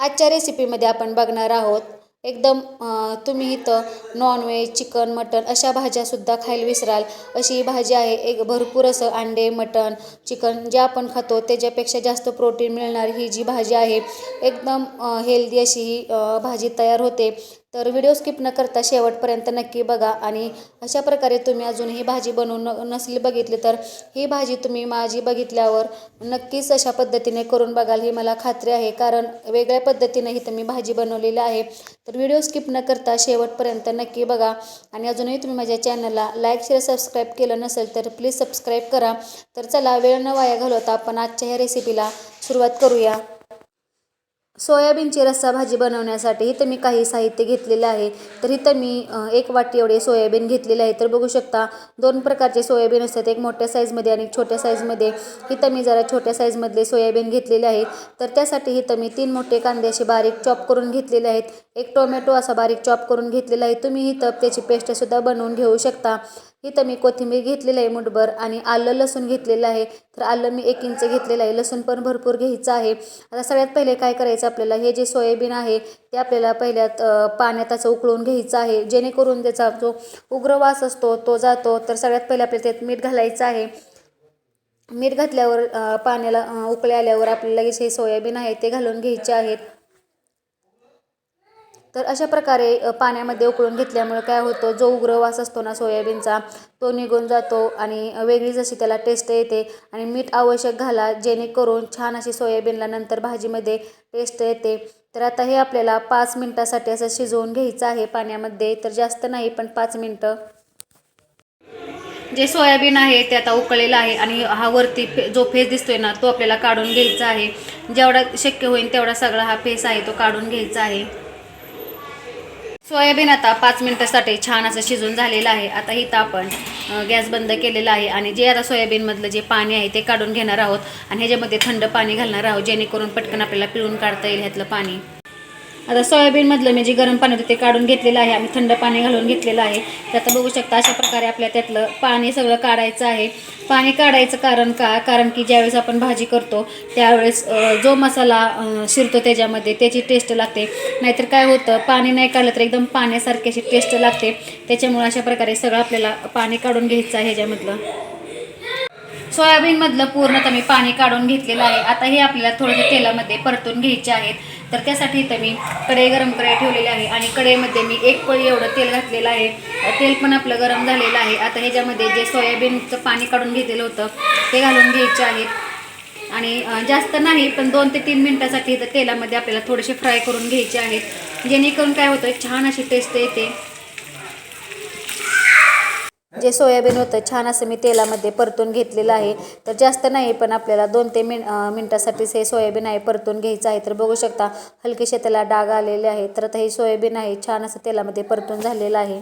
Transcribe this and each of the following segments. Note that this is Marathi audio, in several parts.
आजच्या रेसिपीमध्ये आपण बघणार आहोत एकदम तुम्ही इथं नॉनव्हेज चिकन मटन अशा भाज्यासुद्धा खायला विसराल. अशी ही भाजी आहे एक भरपूर असं अंडे मटन चिकन जे आपण खातो त्याच्यापेक्षा जास्त प्रोटीन मिळणार ही जी भाजी आहे. एकदम हेल्दी अशी ही भाजी तयार होते. तर व्हिडिओ स्किप न करता शेवटपर्यंत नक्की बघा आणि अशा प्रकारे तुम्ही अजून ही भाजी बनवून न नसली बघितली तर ही भाजी तुम्ही माझी बघितल्यावर नक्कीच अशा पद्धतीने करून बघाल ही मला खात्री आहे. कारण वेगळ्या पद्धतीने ही मी भाजी बनवलेली आहे. तर व्हिडिओ स्किप न करता शेवटपर्यंत नक्की बघा आणि अजूनही तुम्ही माझ्या चॅनलला लाईक शेअर सबस्क्राईब केलं नसेल तर प्लीज सबस्क्राईब करा. तर चला वेळ न वाया घालवता आपण आजच्या ह्या रेसिपीला सुरुवात करूया. सोयाबीनची रस्सा भाजी बनवण्यासाठी इथं मी काही साहित्य घेतलेलं आहे. तर इथं मी एक वाटी एवढे सोयाबीन घेतलेले आहे. तर बघू शकता दोन प्रकारचे सोयाबीन असतात. एक मोठ्या साईजमध्ये आणि छोट्या साईजमध्ये. इथं मी जरा छोट्या साईजमधले सोयाबीन घेतलेले आहेत. तर त्यासाठी इथं मी तीन मोठे कांदे असे बारीक चॉप करून घेतलेले आहेत. एक टोमॅटो असा बारीक चॉप करून घेतलेला आहे. तुम्ही इथं त्याची पेस्टसुद्धा बनवून घेऊ शकता. इथं मी कोथिंबीर घेतलेलं आहे मुठभर आणि आलं लसूण घेतलेलं आहे. तर आलं मी एक इंच घेतलेलं आहे. लसूण पण भरपूर घ्यायचं आहे. आता सगळ्यात पहिले काय करायचं आपल्याला? हे जे सोयाबीन आहे ते आपल्याला पहिल्यात पाण्यात असं उकळून घ्यायचं आहे. जेणेकरून त्याचा जो उग्र वास असतो तो जातो. तर सगळ्यात पहिले आपल्याला त्यात मीठ घालायचं आहे. मीठ घातल्यावर पाण्याला उकळे आल्यावर आपल्याला लगेच हे सोयाबीन आहे ते घालून घ्यायचे आहेत. तर अशा प्रकारे पाण्यामध्ये उकळून घेतल्यामुळे काय होतं जो उग्र वास असतो ना सोयाबीनचा तो निघून जातो आणि वेगळीच अशी त्याला टेस्ट येते आणि मीठ आवश्यक घाला जेणेकरून छान अशी सोयाबीनला नंतर भाजीमध्ये टेस्ट येते. तर आता हे आपल्याला पाच मिनटासाठी असं शिजवून घ्यायचं आहे पाण्यामध्ये तर जास्त नाही पण पाच मिनटं. जे सोयाबीन आहे ते आता उकळलेलं आहे आणि हा वरती फे जो फेस दिसतोय ना तो आपल्याला काढून घ्यायचा आहे. जेवढा शक्य होईल तेवढा सगळा हा फेस आहे तो काढून घ्यायचा आहे. सोयाबीन आता पाच मिनटासाठी छान असं शिजून झालेलं आहे. आता इथं आपण गॅस बंद केलेला आहे आणि जे आता सोयाबीनमधलं जे पाणी आहे ते काढून घेणार आहोत आणि ह्याच्यामध्ये थंड पाणी घालणार आहोत जेणेकरून पटकन आपल्याला पिळून काढता येईल ह्यातलं पाणी. आता सोयाबीनमधलं मी जे गरम पाणी होतं ते काढून घेतलेलं आहे. आम्ही थंड पाणी घालून घेतलेलं आहे. तर आता बघू शकता अशा प्रकारे आपल्या त्यातलं पाणी सगळं काढायचं आहे. पाणी काढायचं कारण का? कारण की ज्यावेळेस आपण भाजी करतो त्यावेळेस जो मसाला शिरतो त्याच्यामध्ये त्याची टेस्ट लागते. नाहीतर काय होतं पाणी नाही काढलं तर एकदम पाण्यासारखी अशी टेस्ट लागते. त्याच्यामुळे अशा प्रकारे सगळं आपल्याला पाणी काढून घ्यायचं आहे ह्याच्यामधलं. सोयाबीनमधलं पूर्णतः मी पाणी काढून घेतलेलं आहे. आता हे आपल्याला थोडंसं तेलामध्ये परतून घ्यायचे आहेत. तर त्यासाठी इथं मी कढई गरम करायला ठेवलेली आहे आणि कढईमध्ये मी एक पळी एवढं तेल घातलेलं आहे. तेल पण आपलं गरम झालेलं आहे. आता ह्याच्यामध्ये जे सोयाबीनचं पाणी काढून घेतलेलं होतं ते घालून घ्यायचे आहे. आणि जास्त नाही पण दोन ते तीन मिनटासाठी इथं तेलामध्ये आपल्याला थोडेसे फ्राय करून घ्यायचे आहेत. जेणेकरून काय होतं एक छान अशी टेस्ट येते. जे सोयाबीन होतं छान असं मी तेलामध्ये परतून घेतलेलं आहे. तर जास्त नाही पण आपल्याला दोन ते मिन मिनटासाठीच हे सोयाबीन आहे परतून घ्यायचं आहे. तर बघू शकता हलकेसे त्याला डाग आलेले आहे तर आता हे सोयाबीन आहे छान असं तेलामध्ये परतून झालेलं आहे.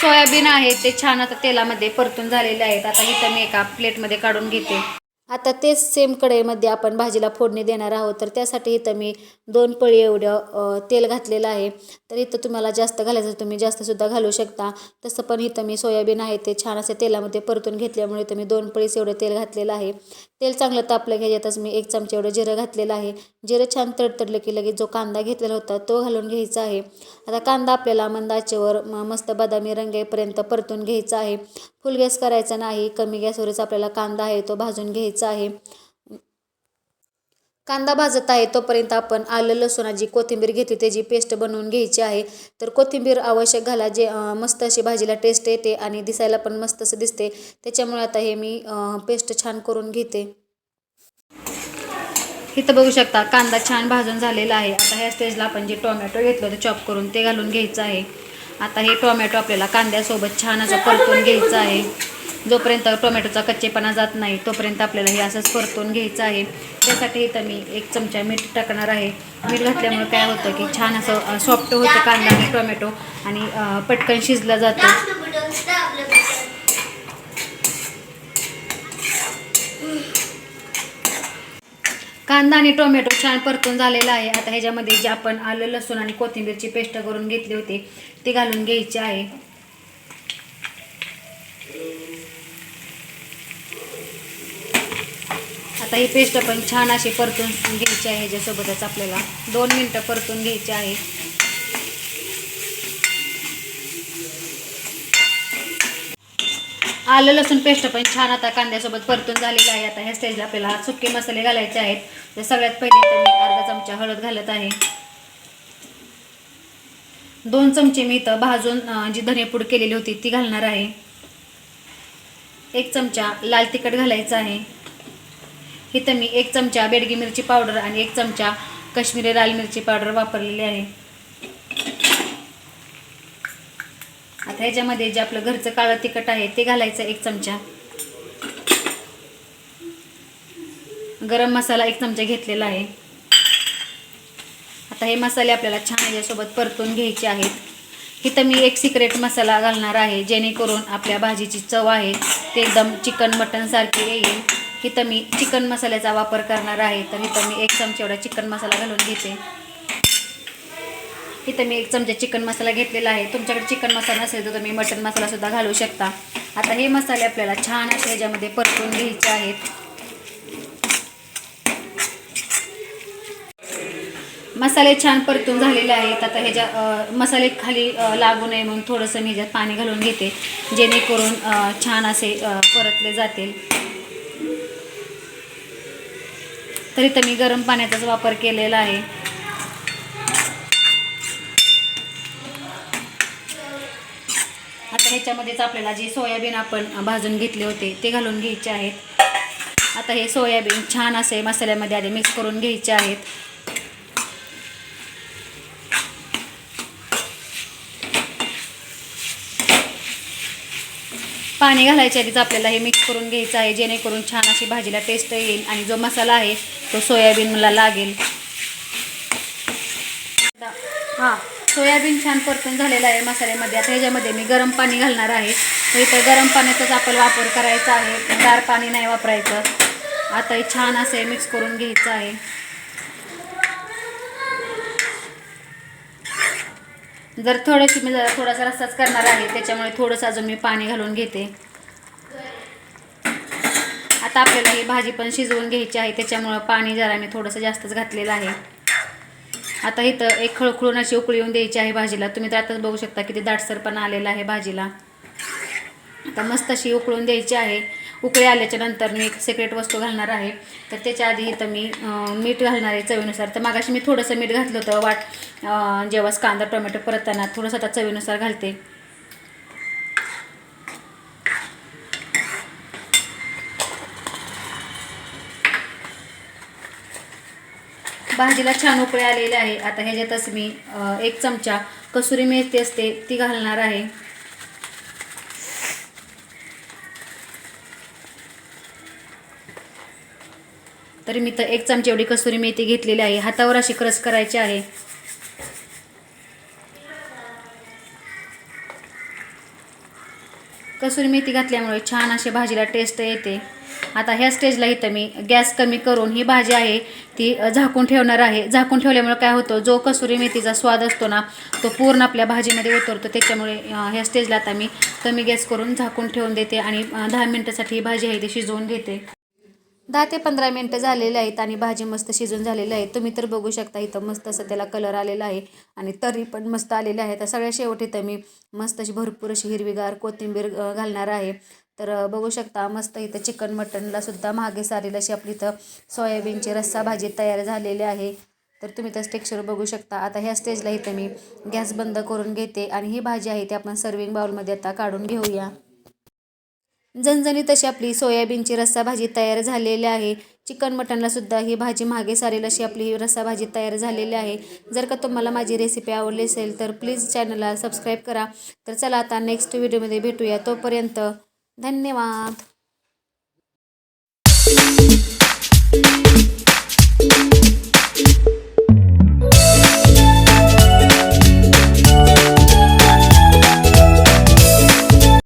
सोयाबीन आहे ते छान आता तेलामध्ये परतून झालेले आहेत आता इथं मी एका प्लेटमध्ये काढून घेते. आता तेच सेम कढईमध्ये आपण भाजीला फोडणी देणार आहोत. तर त्यासाठी इथं मी दोन पळी एवढं तेल घातलेलं आहे. तर इथं तुम्हाला जास्त घालायचं तुम्ही जास्तसुद्धा घालू शकता. तसं पण इथं मी सोयाबीन आहे ते छान असे तेलामध्ये परतून घेतल्यामुळे इथं मी दोन पळीस एवढं तेल घातलेलं आहे. तेल चांगलं तापलं घ्यायच्यातच मी एक चमचे एवढं जिरं घातलेलं आहे. जिरं छान तडतडलं की लगेच जो कांदा घेतलेला होता तो घालून घ्यायचा आहे. आता कांदा आपल्याला मंदाचेवर म- मस्त बदामी रंगेपर्यंत परतून घ्यायचा आहे. फुल गॅस करायचा नाही. कमी गॅसवरच आपल्याला कांदा आहे तो भाजून घ्यायचा आहे. कांदा भाजत आहे तोपर्यंत आपण आलं लसूणाची कोथिंबीर घेतली त्याची पेस्ट बनवून घ्यायची आहे. तर कोथिंबीर आवश्यक घाला जे मस्त अशी भाजीला टेस्ट येते आणि दिसायला पण मस्त असं दिसते. त्याच्यामुळे आता हे मी पेस्ट छान करून घेते. इथं बघू शकता कांदा छान भाजून झालेला आहे. आता ह्या स्टेजला आपण जे टोमॅटो घेतलं होतं चॉप करून ते घालून घ्यायचं आहे. आता हे टोमॅटो आपल्याला कांद्यासोबत छान असं परतून घ्यायचं आहे. जोपर्यंत टोमॅटोचा कच्चेपणा जात नाही तोपर्यंत आपल्याला हे असंच परतून घ्यायचं आहे. त्यासाठी इथं मी एक चमचा मीठ टाकणार आहे. मीठ घातल्यामुळे काय होतं की छान असं सॉफ्ट होतं कांदा आणि टोमॅटो आणि पटकन शिजला जातं. कांदा आणि टोमॅटो छान परतून झालेला आहे. आता ह्याच्यामध्ये जे आपण आलं लसूण आणि कोथिंबीरची पेस्ट करून घेतली होती ती घालून घ्यायची आहे. आता ही पेस्ट पण छान अशी परतून घ्यायची आहे. ह्याच्यासोबतच आपल्याला दोन मिनटं परतून घ्यायची आहे. आलं लसूण पेस्ट पण छान आता कांद्यासोबत परतून झालेलं आहे. आता ह्या स्टेजला आपल्याला सुके मसाले घालायचे आहेत. तर सगळ्यात पहिले मी अर्धा चमचा हळद घालत आहे. दोन चमचे मी इथं भाजून जी धनेपूड केलेली होती ती घालणार आहे. एक चमचा लाल तिखट घालायचं आहे. इथं मी एक चमचा बेडगी मिरची पावडर आणि एक चमचा कश्मीरी लाल मिरची पावडर वापरलेली आहे. आता ह्याच्यामध्ये जे आपलं घरचं काळं तिखट आहे ते घालायचं एक चमचा. गरम मसाला एक चमचा घेतलेला आहे. आता हे मसाले आपल्याला छान याच्यासोबत परतून घ्यायचे आहेत. इथं मी एक सिक्रेट मसाला घालणार आहे जेणेकरून आपल्या भाजीची चव आहे ते एकदम चिकन मटन सारखी येईल. इथं मी चिकन मसाल्याचा वापर करणार आहे. तर इथं मी एक चमचा एवढा चिकन मसाला घालून घेते. इथं मी एक चमचा चिकन मसाला घेतलेला आहे. तुमच्याकडे चिकन मसाला नसेल तर तुम्ही मटन मसालासुद्धा घालू शकता. आता हे मसाले आपल्याला छान असे ह्याच्यामध्ये परतून घ्यायचे आहेत. मसाले छान परतून झालेले आहेत. आता ह्याच्या मसाले खाली लागू नये म्हणून थोडंसं मी ह्याच्यात पाणी घालून घेते. जेणेकरून छान असे परतले जातील. तरी तर मी गरम पाण्याचाच वापर केलेला आहे. आता ह्याच्यामध्येच आपल्याला जे सोयाबीन आपण भाजून घेतले होते ते घालून घ्यायचे आहेत. आता हे सोयाबीन छान असे मसाल्यामध्ये आधी मिक्स करून घ्यायचे आहेत. पाणी घालायच्या आधीच आपल्याला हे मिक्स करून घ्यायचं आहे. जेणेकरून छान अशी भाजीला टेस्ट येईल आणि जो मसाला आहे तो सोयाबीन मला लागेल. हां सोयाबीन छान परतून झालेलं आहे मसाल्यामध्ये. आता ह्याच्यामध्ये मी गरम पाणी घालणार आहे. तर इथं गरम पाण्याचाच आपण वापर करायचा आहे. गार पाणी नाही वापरायचं. आता हे छान असं मिक्स करून घ्यायचं आहे. जर थोडीशी मी जरा थोडासा रस्साच करणार आहे त्याच्यामुळे थोडंसं अजून मी पाणी घालून घेते. आता आपल्याला ही भाजी पण शिजवून घ्यायची आहे त्याच्यामुळं पाणी जरा मी थोडंसं जास्तच घातलेलं आहे. आता इथं एक खळखळून अशी उकळी येऊन द्यायची आहे भाजीला. तुम्ही तर आताच बघू शकता किती दाटसरपणा आलेला आहे भाजीला. आता मस्त अशी उकळून द्यायची आहे. उकळी आल्याच्यानंतर मी एक सिक्रेट वस्तू घालणार आहे. तर त्याच्या आधी इथं मी मीठ घालणार आहे चवीनुसार. तर मागाशी मी थोडंसं मीठ घातलं होतं वाट जेव्हाच जेव्हा कांदा टोमॅटो परतताना थोडंसं आता चवीनुसार घालते. भाजीला छान उकळे आलेले आहे. आता ह्याच्यातच मी एक चमचा कसुरी मेथी असते ती घालणार आहे. तरी मी तर एक चमची एवढी कसुरी मेथी घेतलेली आहे. हातावर अशी क्रश करायची आहे. कसुरी मेथी घातल्यामुळे छान अशी भाजीला टेस्ट येते. आता ह्या स्टेजला इथं मी गॅस कमी करून ही भाजी आहे ती झाकून ठेवणार आहे. झाकून ठेवल्यामुळे काय होतं जो कसुरी मेथीचा स्वाद असतो ना तो पूर्ण आपल्या भाजीमध्ये उतरतो. त्याच्यामुळे ह्या स्टेजला आता मी कमी गॅस करून झाकून ठेवून देते आणि दहा मिनटासाठी ही भाजी आहे ती शिजवून घेते. दहा ते पंधरा मिनटं झालेले आहेत आणि भाजी मस्त शिजून झालेली आहे. तुम्ही तर बघू शकता इथं मस्त असं त्याला कलर आलेला आहे आणि तरी पण मस्त आलेले आहे तर सगळ्या शेवट इथं मी मस्त अशी भरपूर अशी हिरवीगार कोथिंबीर घालणार आहे. तर बघू शकता मस्त इथं चिकन मटनला सुद्धा मागे सारेल अशी आपली इथं सोयाबीनची रस्सा भाजी तयार झालेली आहे. तर तुम्ही त्या टेक्स्चर बघू शकता. आता ह्या स्टेजला इथं मी गॅस बंद करून घेते आणि ही भाजी आहे ती आपण सर्विंग बाउलमध्ये आता काढून घेऊया. झणझणीत अशी आपली सोयाबीनची रस्सा भाजी तयार झालेली आहे. चिकन मटनला सुद्धा ही भाजी मागे सारेल अशी आपली ही रस्सा भाजी तयार झालेली आहे. जर का तुम्हाला माझी रेसिपी आवडली असेल तर प्लीज चॅनलला सबस्क्राईब करा. तर चला आता नेक्स्ट व्हिडिओमध्ये भेटूया. तोपर्यंत धन्यवाद.